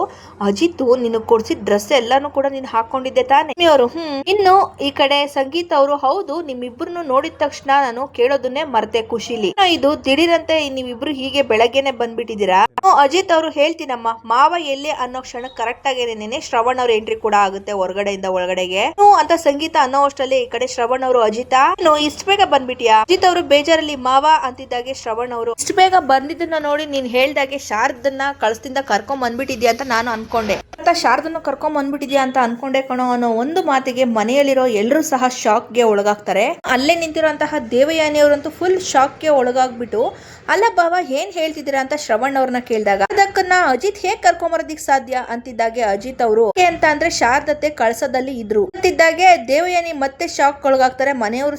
A: ಅಜಿತ್, ನಿನಗೆ ಕೊಡ್ಸಿದ ಡ್ರೆಸ್ ಎಲ್ಲಾನು ಕೂಡ ನೀನ್ ಹಾಕೊಂಡಿದ್ದೆ ತಾನೆ. ಅವರು ಹ್ಮ್, ಇನ್ನು ಈ ಕಡೆ ಸಂಗೀತ ಅವರು, ಹೌದು ನಿಮ್ಮಿಬ್ರು ನೋಡಿದ ತಕ್ಷಣ ನಾನು ಕೇಳೋದನ್ನೇ ಮರ್ತೆ ಖುಷಿಲಿ. ಇದು ದಿಢೀರಂತೆ ನೀವಿಬ್ರು ಹೀಗೆ ಬೆಳಗ್ಗೆನೆ ಬಂದ್ಬಿಟ್ಟಿದ್ದೀರಾ? ಅಜಿತ್ ಅವರು, ಹೇಳ್ತೀನಮ್ಮ, ಮಾವ ಎಲ್ಲಿ ಅನ್ನೋ ಕ್ಷಣ ಕರೆಕ್ಟ್ ಆಗೇನೆ ಶ್ರವಣ್ ಅವ್ರ ಎಂಟ್ರಿ ಕೂಡ ಆಗುತ್ತೆ ಹೊರಗಡೆಯಿಂದ ಒಳಗಡೆಗೆ. ಅಂತ ಸಂಗೀತ ಅನ್ನೋ ಅಷ್ಟರಲ್ಲಿ ಈ ಕಡೆ ಶ್ರವಣ್ ಅವರು, ಅಜಿತಾ ಇಷ್ಟು ಬೇಗ ಬಂದ್ಬಿಟ್ಟಿಯಾ? ಅಜಿತ್ ಅವರು, ಬೇಜಾರಲ್ಲಿ ಮಾವ ಅಂತಿದ್ದಾಗೆ ಶ್ರವಣ್ ಅವರು, ಇಷ್ಟು ಬೇಗ ಬಂದಿದ್ದನ್ನ ನೋಡಿ ನೀನ್ ಹೇಳ್ದಾಗೆ ಶಾರದನ್ನ ಕರ್ಕೊಂಡ್ ಬಂದ್ಬಿಟ್ಟಿದ್ಯಾ ಅಂತ ನಾನು ಅನ್ಕೊಂಡೆ. ಅಂತ ಶಾರದನ್ನ ಕರ್ಕೊಂಡ್ ಬಂದ್ಬಿಟ್ಟಿದ್ಯಾ ಅಂತ ಅನ್ಕೊಂಡೆ ಕಣೋ ಅನ್ನೋ ಒಂದು ಮಾತಿಗೆ ಮನೆಯಲ್ಲಿರೋ ಎಲ್ಲರೂ ಸಹ ಶಾಕ್ಗೆ ಒಳಗಾಗ್ತಾರೆ. ಅಲ್ಲೇ ನಿಂತಿರೋಂತಹ ದೇವಯಾನಿ ಅವರಂತೂ ಫುಲ್ ಶಾಕ್ಗೆ ಒಳಗಾಗ್ಬಿಟ್ಟು, ಅಲ್ಲ ಬಾಬಾ ಏನ್ ಹೇಳ್ತಿದ್ದೀರಾ? ಅಂತ ಶ್ರವಣ್ ಅವ್ರನ್ನ ಕೇಳಿದಾಗ, ಅದಕ್ಕನ್ನ ಅಜಿತ್ ಹೇಗ್ ಕರ್ಕೊಂಬರೋದಿಕ್ ಸಾಧ್ಯ? ಅಂತಿದ್ದಾಗೆ ಅಜಿತ್ ಅವರು. ಅಂತ ಅಂದ್ರೆ ಶಾರದತೆ ಕಳಸದಲ್ಲಿ ಇದ್ರು. ಅಂತಿದ್ದಾಗೆ ದೇವಯಾನಿ ಮತ್ತೆ ಶಾಕ್ ಒಳಗಾಗ್ತಾರೆ, ಮನೆಯವರು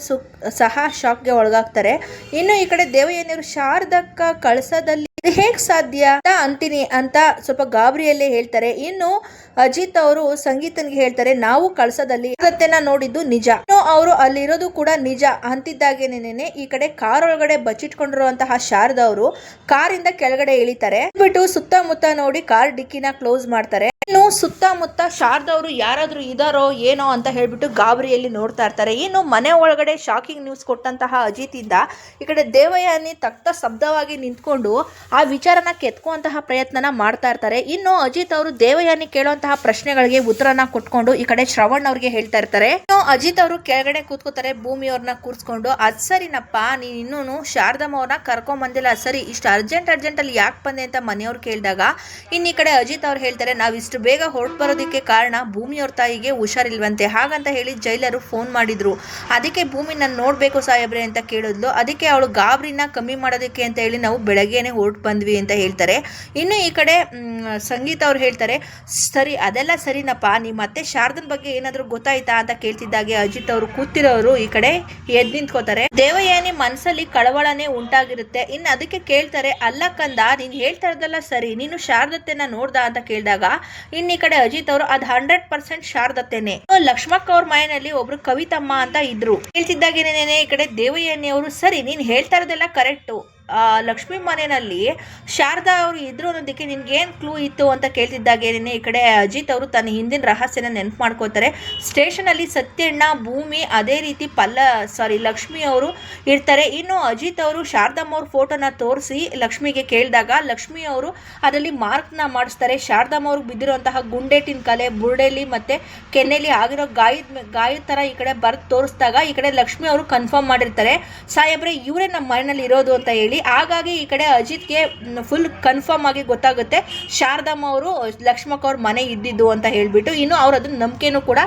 A: ಸಹ ಶಾಕ್ಗೆ ಒಳಗಾಗ್ತಾರೆ. ಇನ್ನು ಈ ಕಡೆ ದೇವಯಾನಿಯವರು ಶಾರದಕ್ಕ ಕಳಸದಲ್ಲಿ ಇದು ಹೇಗ್ ಸಾಧ್ಯ ಅಂತ ಅಂತೀನಿ ಅಂತ ಸ್ವಲ್ಪ ಗಾಬರಿಯಲ್ಲೇ ಹೇಳ್ತಾರೆ. ಇನ್ನು ಅಜಿತ್ ಅವರು ಸಂಗೀತನ್ಗೆ ಹೇಳ್ತಾರೆ, ನಾವು ಕಳಸದಲ್ಲಿ ಸತ್ಯನ ನೋಡಿದ್ದು ನಿಜ. ಅವರು ಅಲ್ಲಿರೋದು ಕೂಡ ನಿಜ. ಅಂತಿದ್ದಾಗೇನೆ ಈ ಕಡೆ ಕಾರ್ ಒಳಗಡೆ ಬಚ್ಚಿಟ್ಕೊಂಡಿರುವಂತಹ ಶಾರದಾ ಅವರು ಕಾರಿಂದ ಕೆಳಗಡೆ ಇಳಿತಾರೆ. ಬಿಟ್ಟು ಸುತ್ತಮುತ್ತ ನೋಡಿ ಕಾರ್ ಡಿಕ್ಕಿನ ಕ್ಲೋಸ್ ಮಾಡ್ತಾರೆ. ಇನ್ನು ಸುತ್ತಮುತ್ತ ಶಾರದವರು ಯಾರಾದರೂ ಇದಾರೋ ಏನೋ ಅಂತ ಹೇಳ್ಬಿಟ್ಟು ಗಾಬರಿಯಲ್ಲಿ ನೋಡ್ತಾ ಇರ್ತಾರೆ. ಇನ್ನು ಮನೆ ಒಳಗಡೆ ಶಾಕಿಂಗ್ ನ್ಯೂಸ್ ಕೊಟ್ಟಂತಹ ಅಜಿತ್ ಇಂದ ಈ ಕಡೆ ದೇವಯಾನಿ ತಕ್ತ ಶಬ್ದವಾಗಿ ನಿಂತ್ಕೊಂಡು ಆ ವಿಚಾರನ ಕೆತ್ಕುವಂತಹ ಪ್ರಯತ್ನನ ಮಾಡ್ತಾ ಇರ್ತಾರೆ. ಇನ್ನು ಅಜಿತ್ ಅವರು ದೇವಯಾನಿ ಕೇಳುವಂತಹ ಪ್ರಶ್ನೆಗಳಿಗೆ ಉತ್ತರನ ಕೊಟ್ಕೊಂಡು ಈ ಕಡೆ ಶ್ರವಣ್ ಅವ್ರಿಗೆ ಹೇಳ್ತಾ ಇರ್ತಾರೆ. ಇನ್ನು ಅಜಿತ್ ಅವರು ಕೆಳಗಡೆ ಕೂತ್ಕೋತಾರೆ, ಭೂಮಿ ಅವ್ರನ್ನ ಕೂರ್ಸ್ಕೊಂಡು, ಅದ್ ಸರಿನಪ್ಪ, ನೀನ್ ಇನ್ನೂನು ಶಾರದಮ್ಮ ಅವ್ರನ್ನ ಕರ್ಕೊಂಡ್ ಬಂದಿಲ್ಲ. ಸರಿ, ಇಷ್ಟು ಅರ್ಜೆಂಟ್ ಅರ್ಜೆಂಟ್ ಅಲ್ಲಿ ಯಾಕೆ ಬಂದೆ? ಅಂತ ಮನೆಯವ್ರು ಕೇಳಿದಾಗ, ಇನ್ನು ಈ ಕಡೆ ಅಜಿತ್ ಅವ್ರು ಹೇಳ್ತಾರೆ, ನಾವ್ ಇಷ್ಟು ಬೇಗ ಹೊರಟು ಬರೋದಕ್ಕೆ ಕಾರಣ ಭೂಮಿಯವ್ರ ತಾಯಿಗೆ ಹುಷಾರಿಲ್ವಂತೆ. ಹಾಗಂತ ಹೇಳಿ ಜೈಲರು ಫೋನ್ ಮಾಡಿದ್ರು. ಅದಕ್ಕೆ ಭೂಮಿ ನನ್ನ ನೋಡಬೇಕು ಸಾಹೇಬ್ರೆ ಅಂತ ಕೇಳಿದ್ಲು. ಅದಕ್ಕೆ ಅವಳು ಗಾಬರಿನ ಕಮ್ಮಿ ಮಾಡೋದಕ್ಕೆ ಅಂತ ಹೇಳಿ ನಾವು ಬೆಳಗ್ಗೆನೆ ಹೊರಟು ಬಂದ್ವಿ ಅಂತ ಹೇಳ್ತಾರೆ. ಇನ್ನು ಈ ಕಡೆ ಸಂಗೀತ ಅವ್ರು ಹೇಳ್ತಾರೆ, ಸರಿ, ಅದೆಲ್ಲ ಸರಿನಪ್ಪ. ನಿಮ್ಮ ಮತ್ತೆ ಶಾರದನ್ ಬಗ್ಗೆ ಏನಾದರೂ ಗೊತ್ತಾಯ್ತಾ? ಅಂತ ಕೇಳ್ತಿದ್ದಾಗೆ ಅಜಿತ್ ಅವರು ಕೂತಿರೋರು ಈ ಕಡೆ ಎದ್ ನಿಂತ್ಕೋತಾರೆ. ದೇವಯಾನಿ ಮನಸ್ಸಲ್ಲಿ ಕಳವಳನೆ ಉಂಟಾಗಿರುತ್ತೆ. ಇನ್ನು ಅದಕ್ಕೆ ಕೇಳ್ತಾರೆ, ಅಲ್ಲ ಕಂದ, ನೀನು ಹೇಳ್ತಾ ಇರೋದಲ್ಲ ಸರಿ. ನೀನು ಶಾರದತ್ತೆನ ನೋಡ್ದ? ಅಂತ ಕೇಳಿದಾಗ ಇನ್ನು ಈ ಕಡೆ ಅಜಿತ್ ಅವರು, ಅದ್ ಹಂಡ್ರೆಡ್ ಪರ್ಸೆಂಟ್ ಶಾರದತ್ತೇನೆ. ಲಕ್ಷ್ಮಕ್ಕ ಅವ್ರ ಮನೆಯಲ್ಲಿ ಒಬ್ರು ಕವಿತಮ್ಮ ಅಂತ ಇದ್ರು. ಹೇಳ್ತಿದ್ದಾಗೇನೇನೆ ಈ ಕಡೆ ದೇವಯಾನಿ ಅವರು, ಸರಿ, ನೀನ್ ಹೇಳ್ತಾ ಇರೋದೆಲ್ಲ ಕರೆಕ್ಟು ಲಕ್ಷ್ಮಿ ಮನೆಯಲ್ಲಿ ಶಾರದಾ ಅವರು ಇದ್ರು ಅನ್ನೋದಕ್ಕೆ ನಿನ್ಗೆ ಏನ್ ಕ್ಲೂ ಇತ್ತು ಅಂತ ಕೇಳ್ತಿದ್ದಾಗೇನೆ ಈ ಕಡೆ ಅಜಿತ್ ಅವರು ತನ್ನ ಹಿಂದಿನ ರಹಸ್ಯನ ನೆನಪು ಮಾಡ್ಕೋತಾರೆ ಸ್ಟೇಷನ್ ಅಲ್ಲಿ ಸತ್ಯಣ್ಣ, ಭೂಮಿ ಅದೇ ರೀತಿ ಪಲ್ಲ ಸಾರಿ ಲಕ್ಷ್ಮಿ ಅವರು ಇರ್ತಾರೆ. ಇನ್ನು ಅಜಿತ್ ಅವರು ಶಾರದಮ್ಮ ಅವ್ರ ಫೋಟೋನ ತೋರಿಸಿ ಲಕ್ಷ್ಮಿಗೆ ಕೇಳಿದಾಗ ಲಕ್ಷ್ಮಿ ಅವರು ಅದರಲ್ಲಿ ಮಾರ್ಕ್ನ ಮಾಡಿಸ್ತಾರೆ. ಶಾರದಮ್ಮ ಅವ್ರಿಗೆ ಬಿದ್ದಿರುವಂತಹ ಗುಂಡೇಟಿನ ಕಲೆ, ಬುರ್ಡೆಲಿ ಮತ್ತೆ ಕೆನ್ನೆಲಿ ಆಗಿರೋ ಗಾಯದ ಗಾಯದ ತರ ಈ ಕಡೆ ಬರ್ದು ತೋರಿಸಿದಾಗ ಈ ಕಡೆ ಲಕ್ಷ್ಮಿ ಅವರು ಕನ್ಫರ್ಮ್ ಮಾಡಿರ್ತಾರೆ. ಸಾಹೇಬ್ರೆ, ಇವರೇ ನಮ್ಮ ಮನೆಯಲ್ಲಿ ಇರೋದು ಅಂತ ಹೇಳಿ ಹೇಳಿ ಹಾಗಾಗಿ ಈ ಕಡೆ ಅಜಿತ್ಗೆ ಫುಲ್ ಕನ್ಫರ್ಮ್ ಆಗಿ ಗೊತ್ತಾಗುತ್ತೆ. ಶಾರದಮ್ಮ ಅವರು, ಲಕ್ಷ್ಮಕ್ಕ ಅವ್ರ ಮನೆ ಇದ್ದಿದ್ದು ಅಂತ ಹೇಳಿಬಿಟ್ಟು ಇನ್ನು ಅವ್ರು ಅದನ್ನ ನಂಬಿಕೆನೂ ಕೂಡ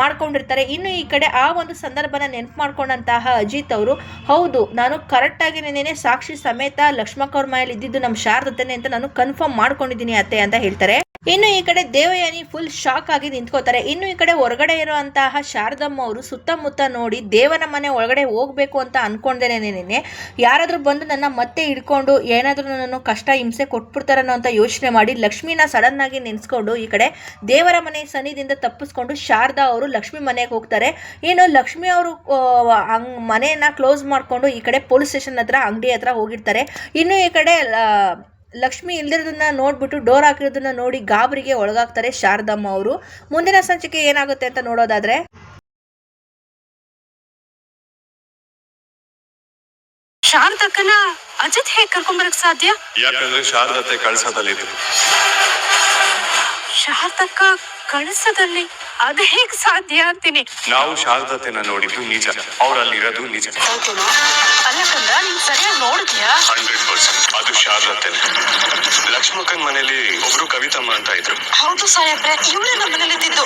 A: ಮಾಡ್ಕೊಂಡಿರ್ತಾರೆ. ಇನ್ನು ಈ ಕಡೆ ಆ ಒಂದು ಸಂದರ್ಭನ ನೆನಪು ಮಾಡ್ಕೊಂಡಂತಹ ಅಜಿತ್ ಅವರು, ಹೌದು, ನಾನು ಕರೆಕ್ಟಾಗಿ ನೆನೆ ಸಾಕ್ಷಿ ಸಮೇತ ಲಕ್ಷ್ಮಕ್ಕ ಅವ್ರ ಮನೇಲಿ ಇದ್ದಿದ್ದು ನಮ್ಮ ಶಾರದತ್ತೇನೆ ಅಂತ ನಾನು ಕನ್ಫರ್ಮ್ ಮಾಡ್ಕೊಂಡಿದ್ದೀನಿ ಅತ್ತೆ ಅಂತ ಹೇಳ್ತಾರೆ. ಇನ್ನು ಈ ಕಡೆ ದೇವಯಾನಿ ಫುಲ್ ಶಾಕ್ ಆಗಿ ನಿಂತ್ಕೋತಾರೆ. ಇನ್ನು ಈ ಕಡೆ ಹೊರಗಡೆ ಇರುವಂತಹ ಶಾರದಮ್ಮ ಅವರು ಸುತ್ತಮುತ್ತ ನೋಡಿ ದೇವನ ಮನೆ ಒಳಗಡೆ ಹೋಗ್ಬೇಕು ಅಂತ ಅನ್ಕೊಂಡೇನೆ ಯಾರಾದ್ರೂ ಬಂದು ನನ್ನ ಮತ್ತೆ ಹಿಡ್ಕೊಂಡು ಏನಾದ್ರೂ ನನ್ನನ್ನು ಕಷ್ಟ ಹಿಂಸೆ ಕೊಟ್ಬಿಡ್ತಾರನೋ ಅಂತ ಯೋಚನೆ ಮಾಡಿ ಲಕ್ಷ್ಮಿನ ಸಡನ್ ಆಗಿ ನೆನೆಸ್ಕೊಂಡು ಈ ಕಡೆ ದೇವರ ಮನೆ ಸನ್ನಿಧಿಯಿಂದ ತಪ್ಪಿಸ್ಕೊಂಡು ಶಾರದಾ ಅವರು ಲಕ್ಷ್ಮಿ ಮನೆಗೆ ಹೋಗ್ತಾರೆ. ಏನು ಲಕ್ಷ್ಮಿ ಅವರು ಹಂಗ್ ಮನೆಯನ್ನ ಕ್ಲೋಸ್ ಮಾಡಿಕೊಂಡು ಈ ಕಡೆ ಪೊಲೀಸ್ ಸ್ಟೇಷನ್ ಹತ್ರ, ಅಂಗಡಿ ಹತ್ರ ಹೋಗಿರ್ತಾರೆ. ಇನ್ನು ಈ ಕಡೆ ಲಕ್ಷ್ಮಿ ಇಲ್ದಿರೋದನ್ನ ನೋಡ್ಬಿಟ್ಟು ಡೋರ್ ಹಾಕಿರೋದನ್ನ ನೋಡಿ ಗಾಬರಿಗೆ ಒಳಗಾಗ್ತಾರೆ ಶಾರದಮ್ಮ ಅವರು. ಮುಂದಿನ ಸಂಚಿಕೆ ಏನಾಗುತ್ತೆ ಅಂತ ನೋಡೋದಾದ್ರೆ
B: ಶಾರದಕ್ಕನ ಅಜಿತ್ ಹೇಗ್ ಕರ್ಕೊಂಡ್ಬರಕ್ ಸಾಧ್ಯ?
C: ಯಾಕಂದ್ರೆ ಶಾರದತೆ ಕಳ್ಸದಲ್ಲಿದ್ರು.
B: ಶಾರದಕ್ಕ ಕಳಿಸದಲ್ಲಿ ಅದ್ ಹೇಗ್ ಸಾಧ್ಯ ಅಂತೀನಿ?
C: ನಾವು ಶಾರದತೆನ ನೋಡಿದ್ದು ನಿಜ. ಅವ್ರಲ್ಲಿರೋದು ನಿಜ.
B: ಅಲ್ಲ ಕಂದ ನೀನ್ ಸರಿಯಾಗಿ ನೋಡಿದ್ಯಾ?
C: Hundred percent. ಅದು ಶಾರದತೆನೆ ಲಕ್ಷ್ಮಕನ್ ಮನೇಲಿ ಒಬ್ರು ಕವಿತಮ್ಮ ಅಂತ ಇದ್ರು.
B: ಹೌದು ಸಾಹೇಬ್ರೆ ಇವ್ರೆ ನಮ್ಮ ಮನೇಲಿ ಇದ್ದಿದ್ದು